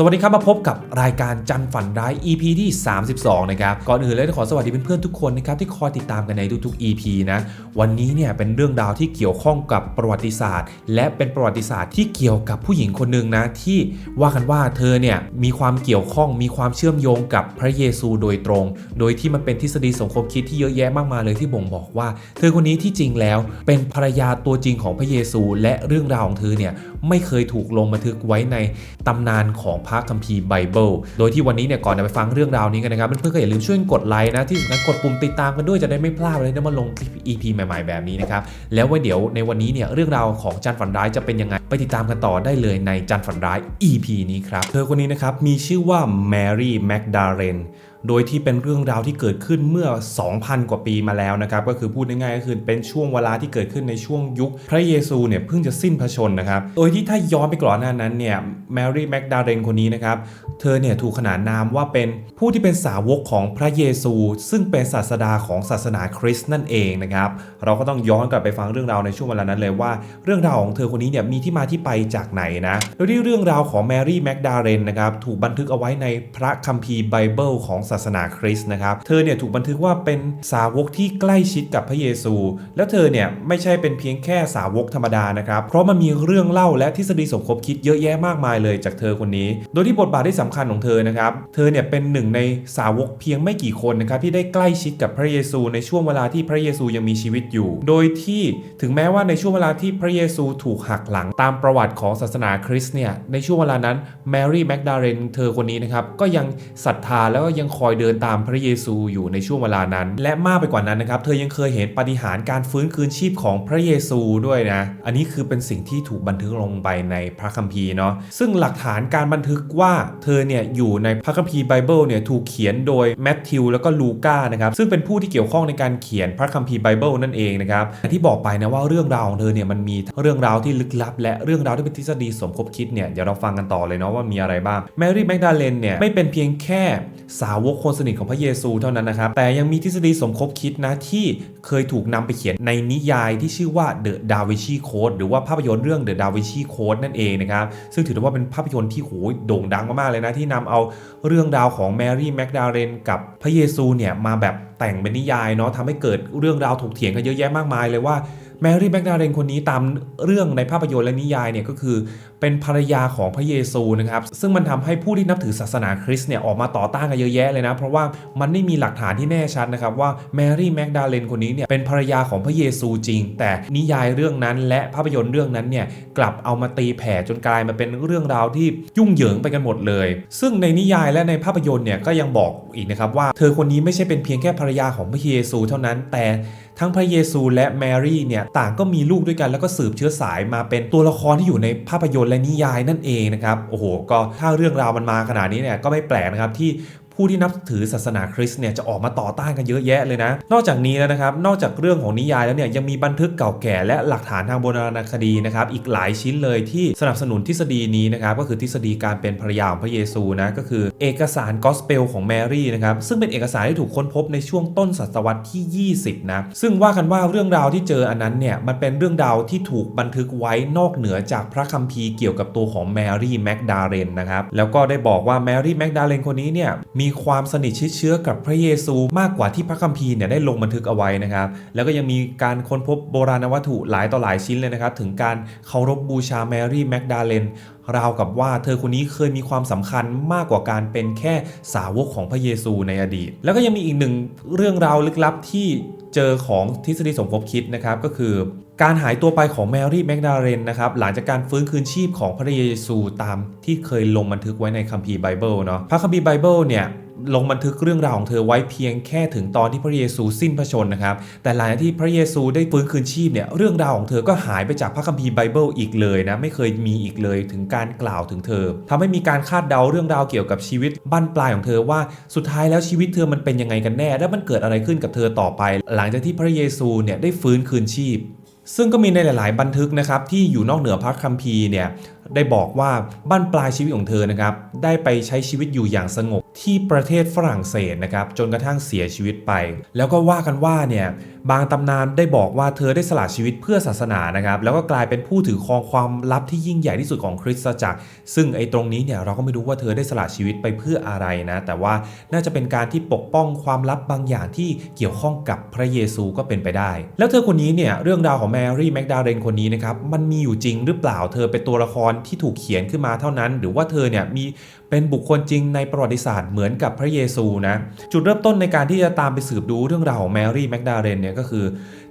สวัสดีครับมาพบกับรายการจันฝันร้าย EP ที่ 32 นะครับ ก่อนอื่นเลยขอสวัสดีเพื่อนๆทุกคนนะครับที่คอยติดตามกันในทุกๆ EP นะวันนี้เนี่ยเป็นเรื่องราวที่เกี่ยวข้องกับประวัติศาสตร์ และเป็นประวัติศาสตร์ที่เกี่ยวกับผู้หญิงคนหนึ่งนะที่ว่ากันว่าเธอเนี่ยมีความเกี่ยวข้องมีความเชื่อมโยงกับพระเยซูโดยตรง โดยที่มันเป็นทฤษฎีสมคบคิดที่เยอะแยะมากมายเลยที่บ่งบอกว่า เธอคนนี้ที่จริงแล้วเป็นภรรยาตัวจริงของพระเยซู และเรื่องราวของเธอเนี่ยไม่เคยถูกลงบันทึกไว้ในตำนานของพระคัมภีร์ไบเบิล โดยที่วันนี้เนี่ยก่อนจะไปฟังเรื่องราวนี้กันนะครับเพื่อนๆก็อย่าลืมช่วยกดไลค์นะที่สำคัญกดปุ่มติดตามกันด้วยจะได้ไม่พลาดเลยที่มาลง EP ใหม่ ๆแบบนี้นะครับแล้วไว้เดี๋ยวในวันนี้เนี่ยเรื่องราวของจันฝันร้ายจะเป็นยังไงไปติดตามกันต่อได้เลยในจันฝันร้าย EP นี้ครับเธอคนนี้นะครับมีชื่อว่าแมรี่แมคดาเรนโดยที่เป็นเรื่องราวที่เกิดขึ้นเมื่อ 2,000 กว่าปีมาแล้วนะครับ ก็คือพูดง่ายๆก็คือเป็นช่วงเวลาที่เกิดขึ้นในช่วงยุค พระเยซูเนี่ยเพิ่งจะสิ้นพระชนนะครับ โดยที่ถ้าย้อนไปก่อนหน้านั้นเนี่ยแมรี่แมคดาเรนคนนี้นะครับ เธอเนี่ยถูกขนานนามว่าเป็นผู้ที่เป็นสาวกของพระเยซู ซึ่งเป็นศาสดาของศาสนาคริสต์นั่นเองนะครับ เราก็ต้องย้อนกลับไปฟังเรื่องราวในช่วงเวลานั้นเลยว่า เรื่องราวของเธอคนนี้เนี่ยมีที่มาที่ไปจากไหนนะ โดยที่เรื่องราวของแมรี่แมคดาเรนนะครับถูกบันทึกเอาไว้ในพระคัมภีร์ไบเบิลของศาสนาคริสต์นะครับ เธอเนี่ยถูกบันทึกว่าเป็นสาวกที่ใกล้ชิดกับพระเยซู แล้วเธอเนี่ยไม่ใช่เป็นเพียงแค่สาวกธรรมดานะครับ เพราะมันมีเรื่องเล่าและทฤษฎีสมคบคิดเยอะแยะมากมายเลยจากเธอคนนี้ โดยที่บทบาทที่สำคัญของเธอนะครับ เธอเนี่ยเป็นหนึ่งในสาวกเพียงไม่กี่คนนะครับที่ได้ใกล้ชิดกับพระเยซู ในช่วงเวลาที่พระเยซูยังมีชีวิตอยู่ โดยที่ถึงแม้ว่าในช่วงเวลาที่พระเยซูถูกหักหลังตามประวัติของศาสนาคริสต์เนี่ยในช่วงเวลานั้นแมรี่แมคดาเรนเธอคนนี้นะครับก็ยังศรัทธาแล้วก็ยังคอยเดินตามพระเยซูอยู่ในช่วงเวลานั้น และมากไปกว่านั้นนะครับ เธอยังเคยเห็นปาฏิหาริย์การฟื้นคืนชีพของพระเยซูด้วยนะ อันนี้คือเป็นสิ่งที่ถูกบันทึกลงไปในพระคัมภีร์เนาะ ซึ่งหลักฐานการบันทึกว่าเธอเนี่ยอยู่ในพระคัมภีร์ไบเบิลเนี่ยถูกเขียนโดยแมทธิวแล้วก็ลูกานะครับ ซึ่งเป็นผู้ที่เกี่ยวข้องในการเขียนพระคัมภีร์ไบเบิลนั่นเองนะครับอย่ที่บอกไปนะว่าเรื่องราวของเธอเนี่ยมันมีเรื่องราวที่ลึกลับ และเรื่องราวที่เป็นทฤษฎีสมคบคิดเนี่ยเดี๋ยวเราฟังกันต่อเลยเนาะว่ามีอะไรบ้างแมรี่แมกดาเลนเนี่ยไม่เป็นเพียงแค่สาวกคนสนิทของพระเยซูเท่านั้นนะครับ แต่ยังมีทฤษฎีสมคบคิดนะที่เคยถูกนำไปเขียนในนิยายที่ชื่อว่า The Da Vinci Code หรือว่าภาพยนตร์เรื่อง The Da Vinci Code นั่นเองนะครับ ซึ่งถือได้ว่าเป็นภาพยนตร์ที่โหยโด่งดังมากๆเลยนะ ที่นำเอาเรื่องราวของแมรี่แมกดาเรนกับพระเยซูเนี่ยมาแบบแต่งเป็นนิยายเนาะทำให้เกิดเรื่องราวถกเถียงกันเยอะแยะมากมายเลยว่า แมรี่แมกดาเรนคนนี้ตามเรื่องในภาพยนตร์และนิยายเนี่ยก็คือ เป็นภรรยาของพระเยซูนะครับ ซึ่งมันทำให้ผู้ที่นับถือศาสนาคริสต์เนี่ยออกมาต่อต้านกันเยอะแยะเลยนะ เพราะว่ามันไม่มีหลักฐานที่แน่ชัดนะครับว่าแมรี่แมกดาเลนคนนี้เนี่ยเป็นภรรยาของพระเยซูจริง แต่นิยายเรื่องนั้น และภาพยนตร์เรื่องนั้นเนี่ยกลับเอามาตีแผ่จนกลายมาเป็นเรื่องราวที่ยุ่งเหยิงไปกันหมดเลย ซึ่งในนิยายและในภาพยนตร์เนี่ยก็ยังบอกอีกนะครับว่า เธอคนนี้ไม่ใช่เป็นเพียงแค่ภรรยาของพระเยซูเท่านั้นแต่ ทั้งพระเยซูและแมรี่เนี่ยต่างก็มีลูกด้วยกันแล้วก็สืบเชื้อสายมาเป็นตัวละครที่อยู่ในภาพยนตร์และนิยายนั่นเองนะครับโอ้โหก็ถ้าเรื่องราวมันมาขนาดนี้เนี่ยก็ไม่แปลกนะครับที่ ผู้ที่นับถือศาสนาคริสต์เนี่ยจะออกมาต่อต้านกันเยอะแยะเลยนะ นอกจากนี้แล้วนะครับ นอกจากเรื่องของนิยายแล้วเนี่ยยังมีบันทึกเก่าแก่และหลักฐานทางโบราณคดีนะครับอีกหลายชิ้นเลยที่สนับสนุนทฤษฎีนี้นะครับก็คือทฤษฎีการเป็นภรรยาของพระเยซูนะก็คือเอกสารกอสเปลของแมรี่นะครับซึ่งเป็นเอกสารที่ถูกค้นพบในช่วงต้นศตวรรษที่ 20 นะ ซึ่งว่ากันว่าเรื่องราวที่เจออันนั้นเนี่ยมันเป็นเรื่องราวที่ถูกบันทึกไว้นอกเหนือจากพระคัมภีร์เกี่ยวกับตัวของแมรี่แมกดาเรนนะครับแล้วก็ได้บอกว่าแมรี่แมกดาเรนคนนี้เนี่ยมีีความสนิทชิดเชื้อกับพระเยซูมากกว่าที่พระคัมภีร์เนี่ยได้ลงบันทึกเอาไว้นะครับ แล้วก็ยังมีการค้นพบโบราณวัตถุหลายต่อหลายชิ้นเลยนะครับ ถึงการเคารพบบูชาแมรี่แมกดาเลนราวกับว่าเธอคนนี้เคยมีความสำคัญมากกว่าการเป็นแค่สาวกของพระเยซูในอดีต แล้วก็ยังมีอีกหนึ่งเรื่องราวลึกลับที่เจอของทฤษฎีสมคบคิดนะครับก็คือ การหายตัวไปของแมรี่แมกดาเรนนะครับหลังจากการฟื้นคืนชีพของพระเยซูตามที่เคยลงบันทึกไว้ในคัมภีร์ไบเบิลเนาะพระคัมภีร์ไบเบิลเนี่ยลงบันทึกเรื่องราวของเธอไว้เพียงแค่ถึงตอนที่พระเยซูสิ้นพระชนนะครับ แต่หลังจากที่พระเยซูได้ฟื้นคืนชีพเนี่ยเรื่องราวของเธอก็หายไปจากพระคัมภีร์ไบเบิลอีกเลยนะไม่เคยมีอีกเลยถึงการกล่าวถึงเธอทำให้มีการคาดเดาเรื่องราวเกี่ยวกับชีวิตบั้นปลายของเธอว่าสุดท้ายแล้วชีวิตเธอมันเป็นยังไงกันแน่ และมันเกิดอะไรขึ้นกับเธอต่อไป หลังจากที่พระเยซูเนี่ยได้ฟื้นคืนชีพ ซึ่งก็มีในหลาย ๆ บันทึกนะครับที่อยู่นอกเหนือพระคัมภีร์เนี่ยได้บอกว่าบ้านปลายชีวิตของเธอนะครับได้ไปใช้ชีวิตอยู่อย่างสงบ ที่ประเทศฝรั่งเศสนะครับจนกระทั่งเสียชีวิตไป แล้วก็ว่ากันว่าเนี่ยบางตำนานได้บอกว่าเธอได้สละชีวิตเพื่อศาสนานะครับแล้วก็กลายเป็นผู้ถือครองความลับที่ยิ่งใหญ่ที่สุดของคริสตจักร ซึ่งไอ้ตรงนี้เนี่ยเราก็ไม่รู้ว่าเธอได้สละชีวิตไปเพื่ออะไรนะแต่ว่าน่าจะเป็นการที่ปกป้องความลับบางอย่างที่เกี่ยวข้องกับพระเยซูก็เป็นไปได้ แล้วเธอคนนี้เนี่ยเรื่องราวของแมรี่แมกดาเรนคนนี้นะครับมันมีอยู่จริงหรือเปล่าเธอเป็นตัวละครที่ถูกเขียนขึ้นมาเท่านั้น หรือว่าเธอเนี่ยมี เป็นบุคคลจริงในประวัติศาสตร์เหมือนกับพระเยซูนะ จุดเริ่มต้นในการที่จะตามไปสืบดูเรื่องราวของแมรี่แมกดาเรนเนี่ยก็คือ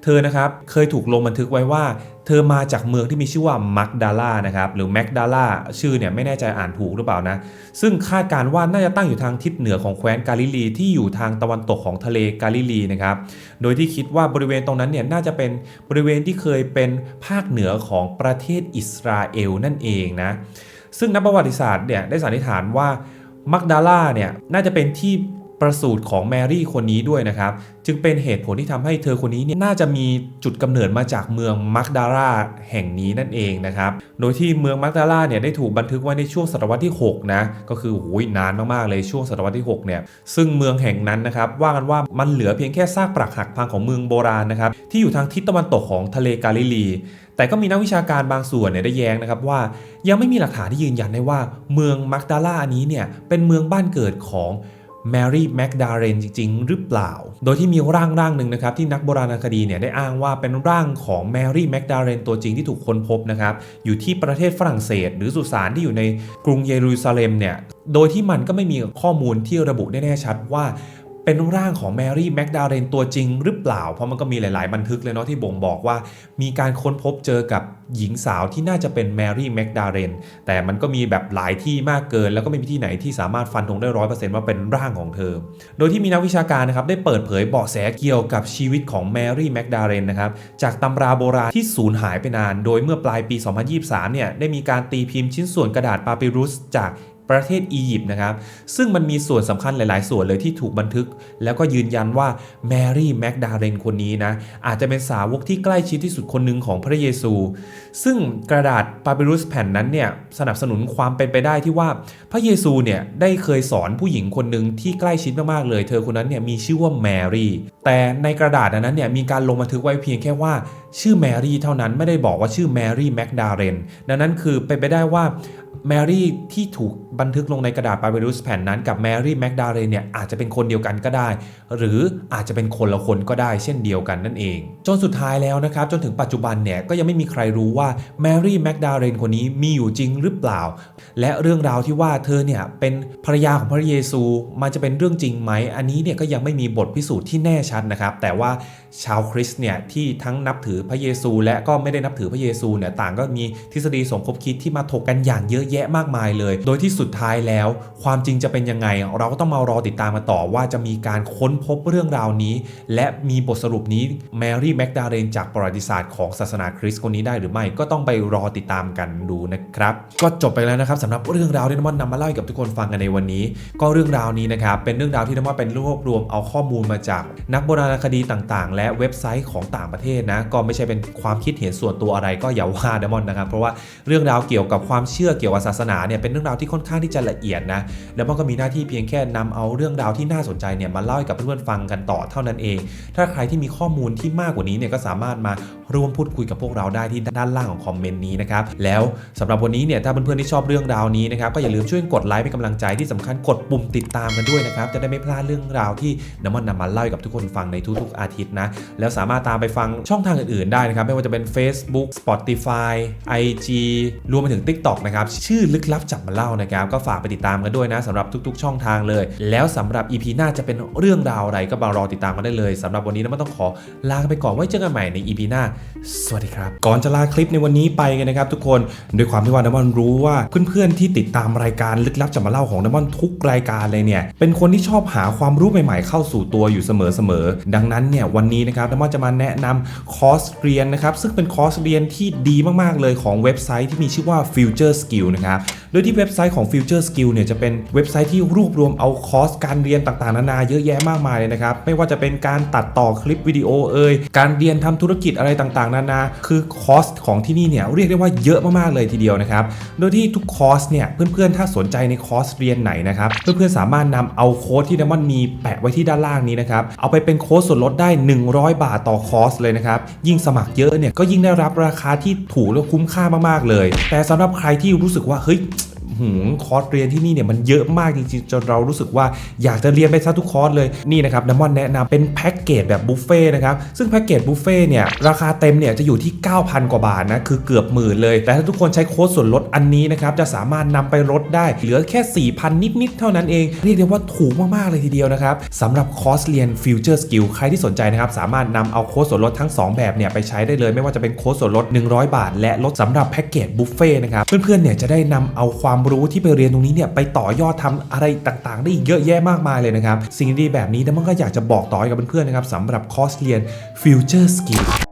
เธอนะครับเคยถูกลงบันทึกไว้ว่า เธอมาจากเมืองที่มีชื่อว่ามักดาล่านะครับหรือแมกดาล่าชื่อเนี่ยไม่แน่ใจอ่านถูกหรือเปล่านะ ซึ่งคาดการณ์ว่าน่าจะตั้งอยู่ทางทิศเหนือของแคว้นกาลิลีที่อยู่ทางตะวันตกของทะเลกาลิลีนะครับโดยที่คิดว่าบริเวณตรงนั้นเนี่ยน่าจะเป็นบริเวณที่เคยเป็นภาคเหนือของประเทศอิสราเอลนั่นเองนะ ซึ่งนักประวัติศาสตร์เนี่ยได้สันนิษฐานว่ามักดาล่าเนี่ยน่าจะเป็นที่ประสูติของแมรี่คนนี้ด้วยนะครับ จึงเป็นเหตุผลที่ทำให้เธอคนนี้เนี่ยน่าจะมีจุดกำเนิดมาจากเมืองมักดาลาแห่งนี้นั่นเองนะครับ โดยที่เมืองมักดาลาเนี่ยได้ถูกบันทึกไว้ในช่วงศตวรรษที่ 6 นะ ก็คือโอ้ยนานมากๆเลยช่วงศตวรรษที่ 6 เนี่ย ซึ่งเมืองแห่งนั้นนะครับว่ากันว่ามันเหลือเพียงแค่ซากปรักหักพังของเมืองโบราณนะครับที่อยู่ทางทิศตะวันตกของทะเลกาลิลี แต่ก็มีนักวิชาการบางส่วนเนี่ยได้แย้งนะครับว่า ยังไม่มีหลักฐานที่ยืนยันได้ว่า เมืองมักดาลาอันนี้เนี่ยเป็นเมืองบ้านเกิดของแมรี่แมกดาเรนจริง ๆ หรือเปล่า โดยที่มีร่างร่างหนึ่งนะครับที่นักโบราณคดีเนี่ยได้อ้างว่าเป็นร่างของแมรี่แมกดาเรนตัวจริงที่ถูกค้นพบนะครับอยู่ที่ประเทศฝรั่งเศส หรือสุสานที่อยู่ในกรุงเยรูซาเล็มเนี่ยโดยที่มันก็ไม่มีข้อมูลที่ระบุได้แน่ชัดว่า เป็นร่างของแมรี่แมกดาเรนตัวจริงหรือเปล่า เพราะมันก็มีหลาย ๆ บันทึกเลยเนาะที่บ่งบอกว่า มีการค้นพบเจอกับหญิงสาวที่น่าจะเป็นแมรี่แมกดาเรนแต่มันก็มีแบบหลายที่มากเกิน แล้วก็ไม่มีที่ไหนที่สามารถฟันธงได้ร้อยเปอร์เซ็นต์ว่าเป็นร่างของเธอ โดยที่มีนักวิชาการนะครับได้เปิดเผยเบาะแสเกี่ยวกับชีวิตของแมรี่แมกดาเรนนะครับจากตำราโบราณที่สูญหายไปนาน โดยเมื่อปลายปี 2023 เนี่ยได้มีการตีพิมพ์ชิ้นส่วนกระดาษปาปิรุสจาก ประเทศอียิปต์นะครับ ซึ่งมันมีส่วนสำคัญหลาย ๆ ส่วนเลยที่ถูกบันทึก แล้วก็ยืนยันว่าแมรี่แมกดาเรนคนนี้นะ อาจจะเป็นสาวกที่ใกล้ชิดที่สุดคนหนึ่งของพระเยซู ซึ่งกระดาษปาปิรุสแผ่นนั้นเนี่ยสนับสนุนความเป็นไปได้ที่ว่าพระเยซูเนี่ยได้เคยสอนผู้หญิงคนหนึ่งที่ใกล้ชิดมาก ๆ เลย เธอคนนั้นเนี่ยมีชื่อว่าแมรี่ แต่ในกระดาษนั้นเนี่ยมีการลงบันทึกไว้เพียงแค่ว่า ชื่อแมรี่เท่านั้นไม่ได้บอกว่าชื่อแมรี่แมกดาเรนดังนั้นคือเป็นไปได้ว่าแมรี่ที่ถูกบันทึกลงในกระดาษปาเบรุสแผ่นนั้นกับแมรี่แมกดาเรนเนี่ยอาจจะเป็นคนเดียวกันก็ได้ หรืออาจจะเป็นคนละคนก็ได้เช่นเดียวกันนั่นเอง จนสุดท้ายแล้วนะครับ จนถึงปัจจุบันเนี่ยก็ยังไม่มีใครรู้ว่าแมรี่แมกดาเรนคนนี้มีอยู่จริงหรือเปล่า และเรื่องราวที่ว่าเธอเนี่ยเป็นภรรยาของพระเยซู มันจะเป็นเรื่องจริงไหม อันนี้เนี่ยก็ยังไม่มีบทพิสูจน์ที่แน่ชัดนะครับ แต่ว่าชาวคริสต์เนี่ยที่ทั้งนับถือพระเยซู และก็ไม่ได้นับถือพระเยซูเนี่ยต่างก็มีทฤษฎีสมคบคิดที่มาถกกันอย่างเยอะแยะมากมายเลย โดยที่สุดท้ายแล้ว ความจริงจะเป็นยังไง เราก็ต้องมารอติดตามมาต่อว่าจะมีการค้นพบเรื่องราวนี้ และมีบทสรุปนี้แมรี่แมกดาเรนจากประวัติศาสตร์ของศาสนาคริสต์คนนี้ได้หรือไม่ก็ต้องไปรอติดตามกันดูนะครับ ก็จบไปแล้วนะครับสำหรับเรื่องราวที่น้ำมันนำมาเล่าให้กับทุกคนฟังกันในวันนี้ ก็เรื่องราวนี้นะครับเป็นเรื่องราวที่น้ำมันเป็นรวบรวมเอาข้อมูลมาจากนักโบราณคดีต่างๆ และเว็บไซต์ของต่างประเทศนะก็ไม่ใช่เป็นความคิดเห็นส่วนตัวอะไรก็อย่าว่าเดมอนนะครับเพราะว่าเรื่องราวเกี่ยวกับความเชื่อเกี่ยวกับศาสนาเนี่ยเป็นเรื่องราวที่ค่อนข้างที่จะละเอียดนะแล้วมันก็มีหน้าที่เพียงแค่นำเอาเรื่องราวที่น่าสนใจเนี่ยมาเล่าให้กับเพื่อนๆฟังกันต่อเท่านั้นเอง ถ้าใครที่มีข้อมูลที่มากกว่านี้เนี่ยก็สามารถมาร่วมพูดคุยกับพวกเราได้ที่ด้านล่างของคอมเมนต์นี้นะครับแล้วสำหรับวันนี้เนี่ยถ้าเพื่อนๆที่ชอบเรื่องราวนี้นะครับก็อย่าลืมช่วยกดไลค์เป็นกำลังใจที่สำคัญกดปุ่มติดตามกันด้วยนะครับจะได้ไม่พลาดเรื่องราวที่น้ำมันนำมาเล่าให้กับทุกคนฟังในทุกๆอาทิตย์นะ แล้วสามารถตามไปฟังช่องทางอื่นๆได้นะครับ ไม่ว่าจะเป็น Facebook Spotify IG รวมไปถึง TikTok นะครับ ชื่อลึกลับจับมาเล่านะครับ ก็ฝากไปติดตามกันด้วยนะสำหรับทุกๆ ช่องทางเลย แล้วสำหรับ EP หน้าจะเป็นเรื่องราวอะไรก็มารอติดตามกันได้เลยสำหรับวันนี้น้ำมันต้องขอลาไปก่อนไว้เจอกันใหม่ใน EP หน้า สวัสดีครับ ก่อนจะลาคลิปในวันนี้ไปกันนะครับทุกคนด้วยความที่ว่าน้ำมันรู้ว่าเพื่อนๆที่ติดตามรายการลึกลับจับมาเล่าของน้ำมันทุกรายการเลยเนี่ยเป็นคนที่ชอบหาความรู้ใหม่ๆเข้าสู่ตัวอยู่เสมอๆดังนั้นเนี่ยวันนี้นะครับน้ำมันจะมาแนะนำคอร์สเรียนนะครับซึ่งเป็นคอร์สเรียนที่ดีมากๆเลยของเว็บไซต์ที่มีชื่อว่า Future Skill นะครับโดยที่เว็บไซต์ของ Future Skill เนี่ยจะเป็นเว็บไซต์ที่รวบรวมเอาคอร์สการเรียนต่างๆ นานาเยอะแยะมากมายเลยนะครับไม่ว่าจะเป็นการตัดต่อคลิปวิดีโอเอ่ยการเรียนทำธุรกิจอะไรต่างๆ นานา คือคอร์สของที่นี่เนี่ยเรียกได้ว่าเยอะมากๆเลยทีเดียวนะครับโดยที่ทุกคอร์สเนี่ยเพื่อนๆถ้าสนใจในคอร์สเรียนไหนนะครับเพื่อนๆสามารถนำเอาโค้ดที่ดมอนมีแปะไว้ที่ด้านล่างนี้นะครับเอาไปเป็นโค้ดส่วนลดได้ 100 บาทต่อคอร์สเลยนะครับ ยิ่งสมัครเยอะเนี่ยก็ยิ่งได้รับราคาที่ถูกและคุ้มค่ามากๆเลย แต่สำหรับใครที่รู้สึกว่าเฮ้ย คอร์สเรียนที่นี่เนี่ยมันเยอะมากจริงๆจนเรารู้สึกว่าอยากจะเรียนไปซะทุกคอร์สเลยนี่นะครับน้ำมันแนะนำเป็นแพ็กเกจแบบบุฟเฟ่นะครับซึ่งแพ็กเกจบุฟเฟ่เนี่ยราคาเต็มเนี่ยจะอยู่ที่ 9,000 กว่าบาทนะคือเกือบหมื่นเลย แต่ถ้าทุกคนใช้โค้ดส่วนลดอันนี้นะครับจะสามารถนำไปลดได้เหลือแค่ 4,000 นิดๆเท่านั้นเองเรียกได้ว่าถูกมากๆเลยทีเดียวนะครับสำหรับคอร์สเรียน Future Skill ใครที่สนใจนะครับสามารถนำเอาโค้ดส่วนลดทั้ง 2 แบบเนี่ยไปใช้ได้เลยไม่ว่าจะเป็นโค้ดส่วนลด 100 บาท และลดสำหรับแพ็กเกจบุฟเฟ่นะครับเพื่อนๆเนี่ยจะได้นำเอาความรู้ที่ไปเรียนตรงนี้เนี่ยไปต่อยอดทำอะไรต่างๆ ได้อีกเยอะแยะมากมายเลยนะครับ สิ่งดีๆแบบนี้นะมันก็อยากจะบอกต่อให้กับเพื่อนๆนะครับสำหรับคอร์สเรียน Future Skill